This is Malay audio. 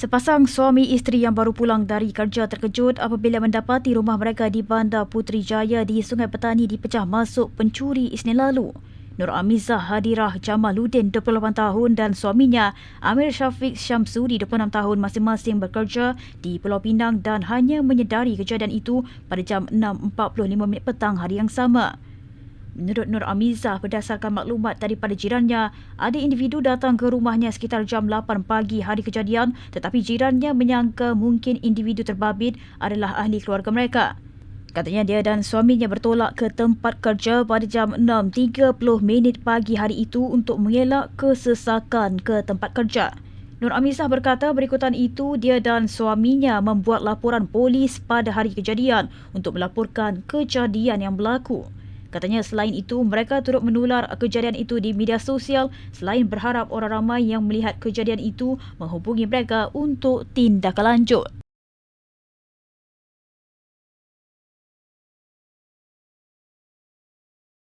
Sepasang suami isteri yang baru pulang dari kerja terkejut apabila mendapati rumah mereka di Bandar Puteri Jaya di Sungai Petani dipecah masuk pencuri Isnin lalu. Nur Amizah Hadirah Jamaluddin 28 tahun dan suaminya Amir Syafiq Syamsuri 26 tahun masing-masing bekerja di Pulau Pinang dan hanya menyedari kejadian itu pada jam 6.45 minit petang hari yang sama. Menurut Nur Amizah, berdasarkan maklumat daripada jirannya, ada individu datang ke rumahnya sekitar jam 8 pagi hari kejadian tetapi jirannya menyangka mungkin individu terbabit adalah ahli keluarga mereka. Katanya dia dan suaminya bertolak ke tempat kerja pada jam 6.30 minit pagi hari itu untuk mengelak kesesakan ke tempat kerja. Nur Amizah berkata berikutan itu dia dan suaminya membuat laporan polis pada hari kejadian untuk melaporkan kejadian yang berlaku. Katanya selain itu, mereka turut menular kejadian itu di media sosial selain berharap orang ramai yang melihat kejadian itu menghubungi mereka untuk tindakan lanjut.